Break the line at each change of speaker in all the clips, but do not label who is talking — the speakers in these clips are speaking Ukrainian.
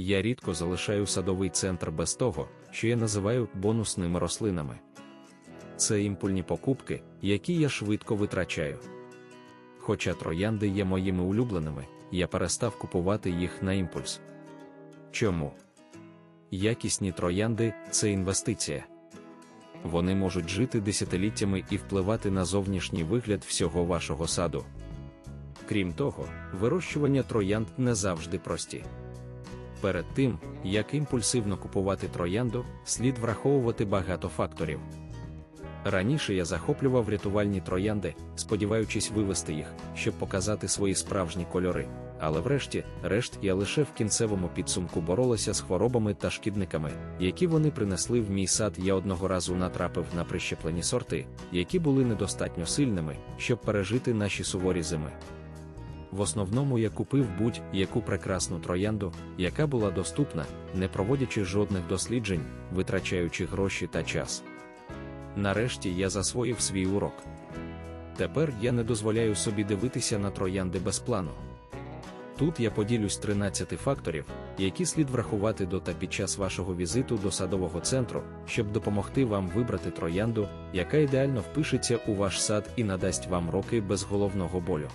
Я рідко залишаю садовий центр без того, що я називаю бонусними рослинами. Це імпульні покупки, які я швидко витрачаю. Хоча троянди є моїми улюбленими, я перестав купувати їх на імпульс. Чому? Якісні троянди це інвестиція. Вони можуть жити десятиліттями і впливати на зовнішній вигляд всього вашого саду. Крім того, вирощування троянд не завжди прості. Перед тим, як імпульсивно купувати троянду, слід враховувати багато факторів. Раніше я захоплював рятувальні троянди, сподіваючись вивести їх, щоб показати свої справжні кольори. Але врешті, решт я лише в кінцевому підсумку боролася з хворобами та шкідниками, які вони принесли в мій сад. Я одного разу натрапив на прищеплені сорти, які були недостатньо сильними, щоб пережити наші суворі зими. В основному я купив будь-яку прекрасну троянду, яка була доступна, не проводячи жодних досліджень, витрачаючи гроші та час. Нарешті я засвоїв свій урок. Тепер я не дозволяю собі дивитися на троянди без плану. Тут я поділюсь 13 факторів, які слід врахувати до та під час вашого візиту до садового центру, щоб допомогти вам вибрати троянду, яка ідеально впишеться у ваш сад і надасть вам роки без головного болю.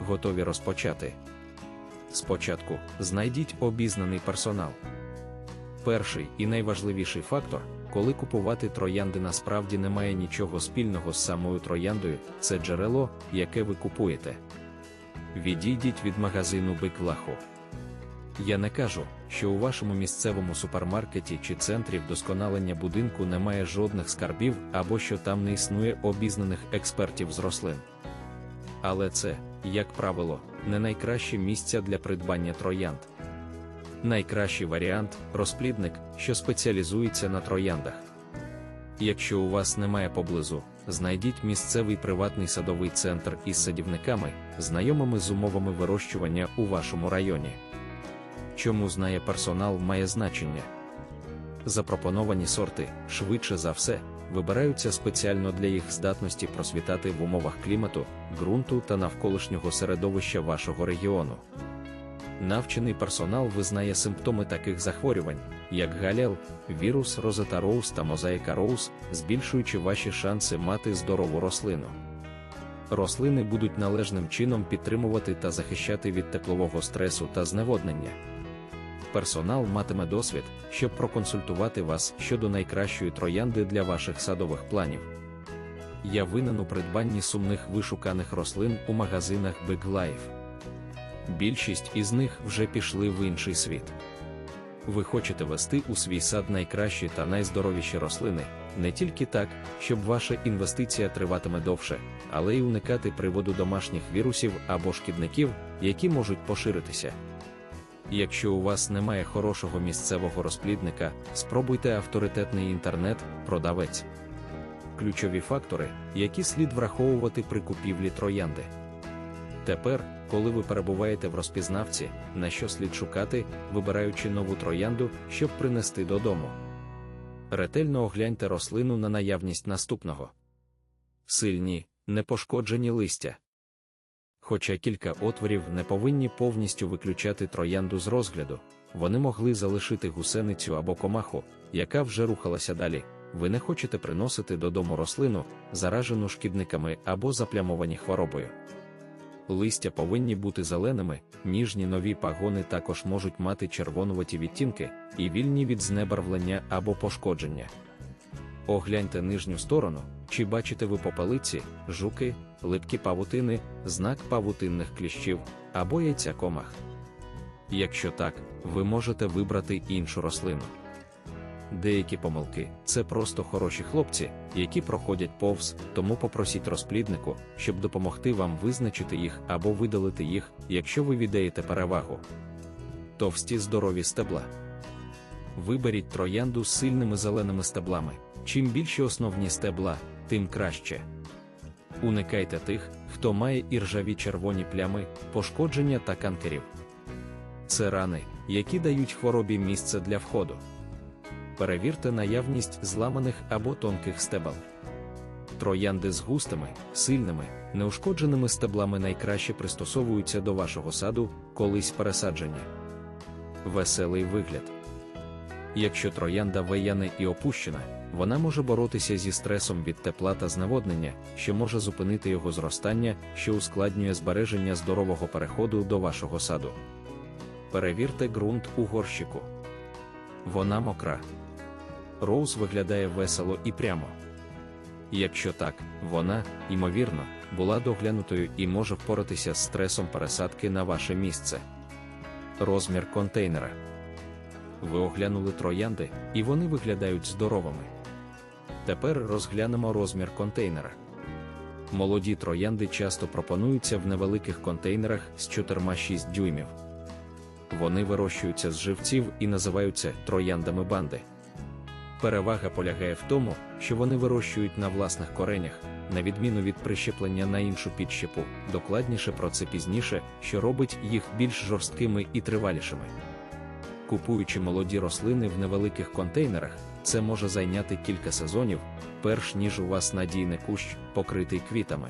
Готові розпочати. Спочатку знайдіть обізнаний персонал. Перший і найважливіший фактор, коли купувати троянди насправді не має нічого спільного з самою трояндою, це джерело, яке ви купуєте. Відійдіть від магазину Биклаху. Я не кажу, що у вашому місцевому супермаркеті чи центрі вдосконалення будинку немає жодних скарбів або що там не існує обізнаних експертів з рослин. Але це, як правило, не найкраще місця для придбання троянд. Найкращий варіант розплідник, що спеціалізується на трояндах. Якщо у вас немає поблизу, знайдіть місцевий приватний садовий центр із садівниками, знайомими з умовами вирощування у вашому районі. Чому знає персонал має значення? Запропоновані сорти, швидше за все, вибираються спеціально для їх здатності просвітати в умовах клімату, ґрунту та навколишнього середовища вашого регіону. Навчений персонал визнає симптоми таких захворювань, як галел, вірус розета роуз та мозаїка роуз, збільшуючи ваші шанси мати здорову рослину. Рослини будуть належним чином підтримувати та захищати від теплового стресу та зневоднення. Персонал матиме досвід, щоб проконсультувати вас щодо найкращої троянди для ваших садових планів. Я винен у придбанні сумних вишуканих рослин у магазинах Big Life. Більшість із них вже пішли в інший світ. Ви хочете вести у свій сад найкращі та найздоровіші рослини, не тільки так, щоб ваша інвестиція триватиме довше, але й уникати приводу домашніх вірусів або шкідників, які можуть поширитися. Якщо у вас немає хорошого місцевого розплідника, спробуйте авторитетний інтернет-продавець. Ключові фактори, які слід враховувати при купівлі троянди. Тепер, коли ви перебуваєте в розпізнавці, на що слід шукати, вибираючи нову троянду, щоб принести додому. Ретельно огляньте рослину на наявність наступного. Сильні, непошкоджені листя. Хоча кілька отворів не повинні повністю виключати троянду з розгляду, вони могли залишити гусеницю або комаху, яка вже рухалася далі. Ви не хочете приносити додому рослину, заражену шкідниками або заплямовані хворобою. Листя повинні бути зеленими, ніжні нові пагони також можуть мати червонуваті відтінки і вільні від знебарвлення або пошкодження. Огляньте нижню сторону, чи бачите ви попелиці, жуки, липкі павутини, знак павутинних кліщів або яйця комах. Якщо так, ви можете вибрати іншу рослину. Деякі помилки це просто хороші хлопці, які проходять повз, тому попросіть розпліднику, щоб допомогти вам визначити їх або видалити їх, якщо ви віддаєте перевагу. Товсті здорові стебла. Виберіть троянду з сильними зеленими стеблами. Чим більші основні стебла, тим краще. Уникайте тих, хто має іржаві червоні плями, пошкодження та канкерів. Це рани, які дають хворобі місце для входу. Перевірте наявність зламаних або тонких стебел. Троянди з густими, сильними, неушкодженими стеблами найкраще пристосовуються до вашого саду колись пересадження. веселий вигляд. Якщо троянда вияне і опущена, вона може боротися зі стресом від тепла та зневоднення, що може зупинити його зростання, що ускладнює збереження здорового переходу до вашого саду. Перевірте ґрунт у горщику. Вона мокра. Роуз виглядає весело і прямо. Якщо так, вона, ймовірно, була доглянутою і може впоратися з стресом пересадки на ваше місце. Розмір контейнера. Ви оглянули троянди, і вони виглядають здоровими. Тепер розглянемо розмір контейнера. Молоді троянди часто пропонуються в невеликих контейнерах з 4-6 дюймів. Вони вирощуються з живців і називаються трояндами банди. Перевага полягає в тому, що вони вирощують на власних коренях, на відміну від прищеплення на іншу підщепу, докладніше про це пізніше, що робить їх більш жорсткими і тривалішими. Купуючи молоді рослини в невеликих контейнерах, це може зайняти кілька сезонів, перш ніж у вас надійний кущ, покритий квітами.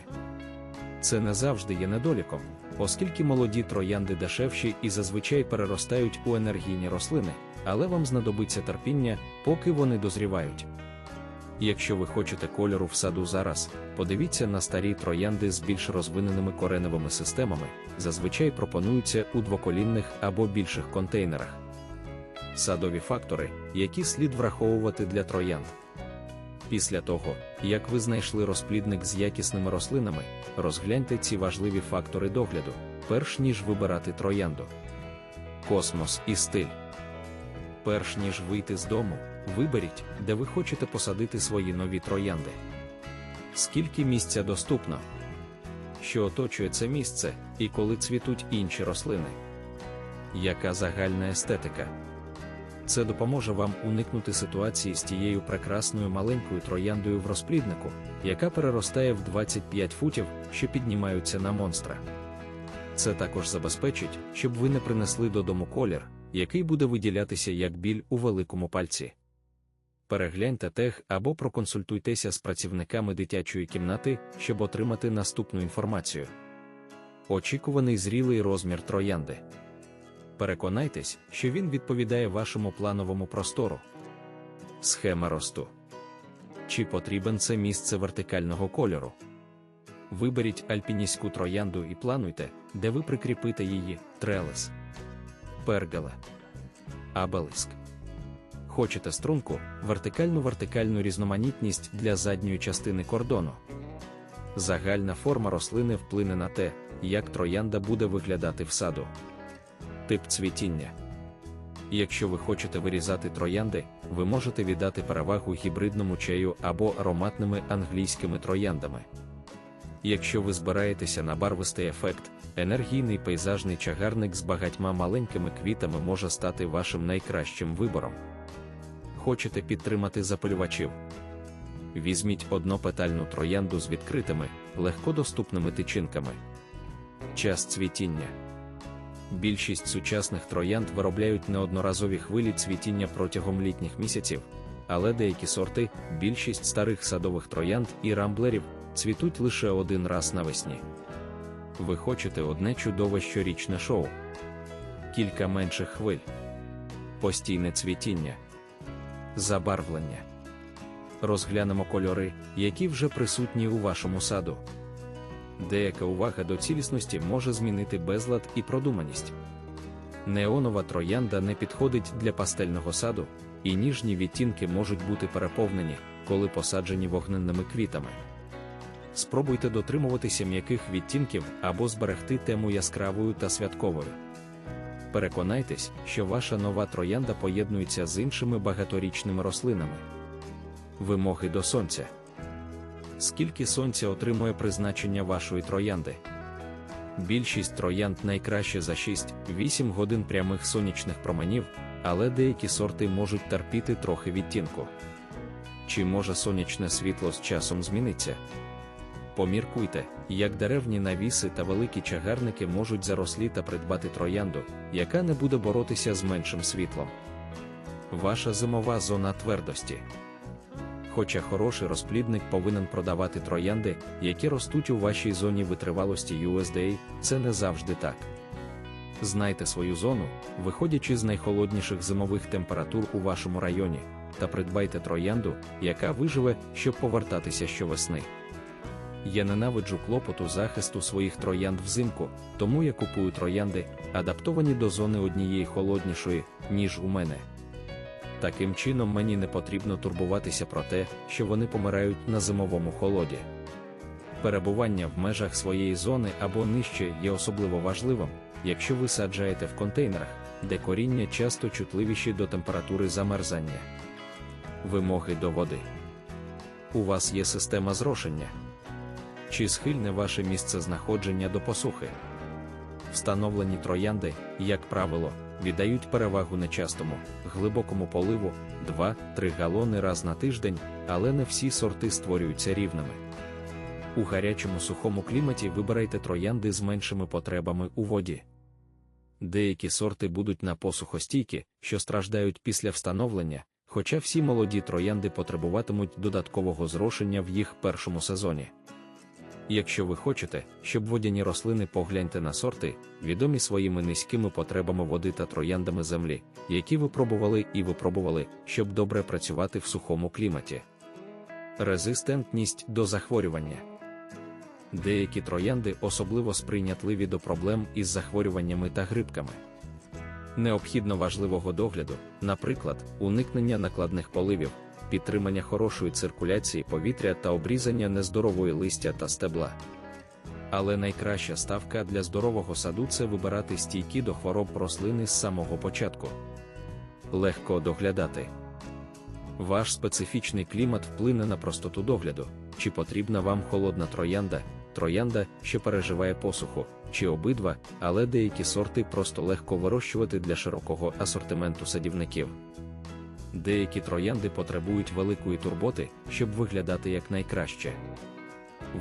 Це не завжди є недоліком, оскільки молоді троянди дешевші і зазвичай переростають у енергійні рослини, але вам знадобиться терпіння, поки вони дозрівають. Якщо ви хочете кольору в саду зараз, подивіться на старі троянди з більш розвиненими кореневими системами, зазвичай пропонуються у двоколінних або більших контейнерах. Садові фактори, які слід враховувати для троянд. Після того, як ви знайшли розплідник з якісними рослинами, розгляньте ці важливі фактори догляду, перш ніж вибирати троянду. Космос і стиль. Перш ніж вийти з дому, виберіть, де ви хочете посадити свої нові троянди. Скільки місця доступно, що оточує це місце, і коли цвітуть інші рослини. Яка загальна естетика? Це допоможе вам уникнути ситуації з тією прекрасною маленькою трояндою в розпліднику, яка переростає в 25 футів, що піднімаються на монстра. Це також забезпечить, щоб ви не принесли додому колір, який буде виділятися як біль у великому пальці. Перегляньте тег або проконсультуйтеся з працівниками дитячої кімнати, щоб отримати наступну інформацію. Очікуваний зрілий розмір троянди. Переконайтесь, що він відповідає вашому плановому простору. Схема росту. Чи потрібен це місце вертикального кольору? Виберіть альпіністську троянду і плануйте, де ви прикріпите її, трелес, пергала, абелиск. Хочете струнку, вертикальну вертикальну різноманітність для задньої частини кордону. Загальна форма рослини вплине на те, як троянда буде виглядати в саду. Тип цвітіння. Якщо ви хочете вирізати троянди, ви можете віддати перевагу гібридному чаю або ароматними англійськими трояндами. Якщо ви збираєтеся на барвистий ефект, енергійний пейзажний чагарник з багатьма маленькими квітами може стати вашим найкращим вибором. Хочете підтримати запалювачів? Візьміть однопетальну троянду з відкритими, легкодоступними тичинками. Час цвітіння. Більшість сучасних троянд виробляють неодноразові хвилі цвітіння протягом літніх місяців, але деякі сорти, більшість старих садових троянд і рамблерів, цвітуть лише один раз навесні. Ви хочете одне чудове щорічне шоу, кілька менших хвиль, постійне цвітіння, забарвлення. Розглянемо кольори, які вже присутні у вашому саду. Деяка увага до цілісності може змінити безлад і продуманість. Неонова троянда не підходить для пастельного саду, і ніжні відтінки можуть бути переповнені, коли посаджені вогненними квітами. Спробуйте дотримуватися м'яких відтінків або зберегти тему яскравою та святковою. Переконайтесь, що ваша нова троянда поєднується з іншими багаторічними рослинами. Вимоги до сонця. Скільки сонця отримує призначення вашої троянди? Більшість троянд найкраще за 6-8 годин прямих сонячних променів, але деякі сорти можуть терпіти трохи відтінку. Чи може сонячне світло з часом зміниться? Поміркуйте, як деревні навіси та великі чагарники можуть зарослі та придбати троянду, яка не буде боротися з меншим світлом. Ваша зимова зона твердості. Хоча хороший розплідник повинен продавати троянди, які ростуть у вашій зоні витривалості USDA, це не завжди так. Знайте свою зону, виходячи з найхолодніших зимових температур у вашому районі, та придбайте троянду, яка виживе, щоб повертатися щовесни. Я ненавиджу клопоту захисту своїх троянд взимку, тому я купую троянди, адаптовані до зони однієї холоднішої, ніж у мене. Таким чином мені не потрібно турбуватися про те, що вони помирають на зимовому холоді. Перебування в межах своєї зони або нижче є особливо важливим, якщо ви саджаєте в контейнерах, де коріння часто чутливіші до температури замерзання. Вимоги до води. У вас є система зрошення. Чи схильне ваше місце знаходження до посухи? Встановлені троянди, як правило, віддають перевагу нечастому, глибокому поливу 2-3 галони раз на тиждень, але не всі сорти створюються рівними. У гарячому сухому кліматі вибирайте троянди з меншими потребами у воді. Деякі сорти будуть на посухостійкі, що страждають після встановлення, хоча всі молоді троянди потребуватимуть додаткового зрошення в їх першому сезоні. Якщо ви хочете, щоб водяні рослини погляньте на сорти, відомі своїми низькими потребами води та трояндами землі, які ви пробували і випробували, щоб добре працювати в сухому кліматі. Резистентність до захворювання. Деякі троянди особливо сприйнятливі до проблем із захворюваннями та грибками. Необхідно важливого догляду, наприклад, уникнення накладних поливів, підтримання хорошої циркуляції повітря та обрізання нездорової листя та стебла. Але найкраща ставка для здорового саду це вибирати стійкі до хвороб рослини з самого початку. Легко доглядати. Ваш специфічний клімат вплине на простоту догляду, чи потрібна вам холодна троянда, троянда, що переживає посуху, чи обидва, але деякі сорти просто легко вирощувати для широкого асортименту садівників. Деякі троянди потребують великої турботи, щоб виглядати якнайкраще.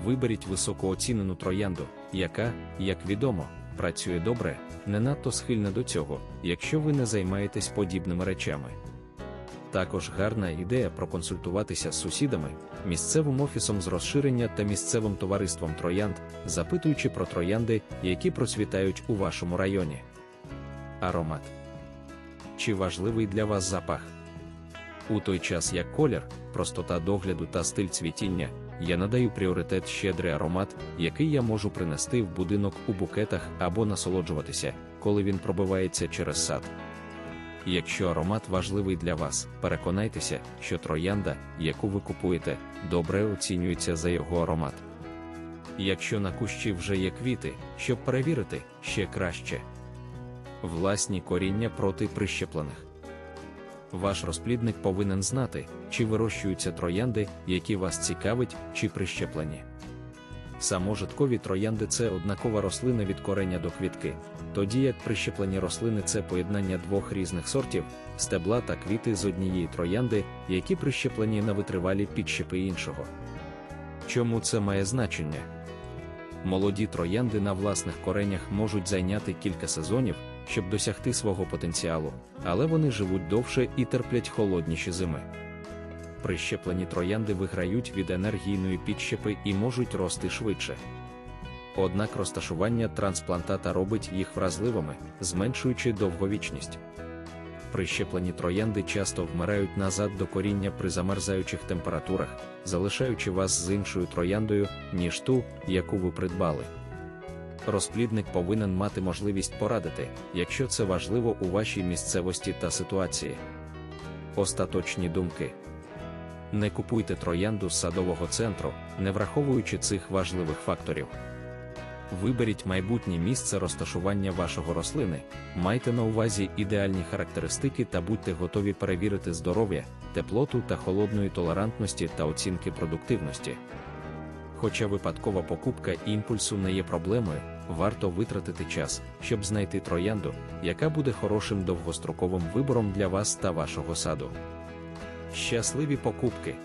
Виберіть високооцінену троянду, яка, як відомо, працює добре, не надто схильна до цього, якщо ви не займаєтесь подібними речами. Також гарна ідея проконсультуватися з сусідами, місцевим офісом з розширення та місцевим товариством троянд, запитуючи про троянди, які процвітають у вашому районі. Аромат. Чи важливий для вас запах? У той час як колір, простота догляду та стиль цвітіння, я надаю пріоритет щедрий аромат, який я можу принести в будинок у букетах або насолоджуватися, коли він пробивається через сад. Якщо аромат важливий для вас, переконайтеся, що троянда, яку ви купуєте, добре оцінюється за його аромат. Якщо на кущі вже є квіти, щоб перевірити, ще краще. Власні коріння проти прищеплених. Ваш розплідник повинен знати, чи вирощуються троянди, які вас цікавить, чи прищеплені. Саможиткові троянди це однакова рослина від кореня до квітки, тоді як прищеплені рослини це поєднання двох різних сортів, стебла та квіти з однієї троянди, які прищеплені на витривалі підщепи іншого. Чому це має значення? Молоді троянди на власних коренях можуть зайняти кілька сезонів, щоб досягти свого потенціалу, але вони живуть довше і терплять холодніші зими. Прищеплені троянди виграють від енергійної підщепи і можуть рости швидше. Однак розташування трансплантата робить їх вразливими, зменшуючи довговічність. Прищеплені троянди часто вмирають назад до коріння при замерзаючих температурах, залишаючи вас з іншою трояндою, ніж ту, яку ви придбали. Розплідник повинен мати можливість порадити, якщо це важливо у вашій місцевості та ситуації. Остаточні думки. Не купуйте троянду з садового центру, не враховуючи цих важливих факторів. Виберіть майбутнє місце розташування вашого рослини, майте на увазі ідеальні характеристики та будьте готові перевірити здоров'я, теплоту та холодної толерантності та оцінки продуктивності. Хоча випадкова покупка імпульсу не є проблемою, варто витратити час, щоб знайти троянду, яка буде хорошим довгостроковим вибором для вас та вашого саду. Щасливі покупки!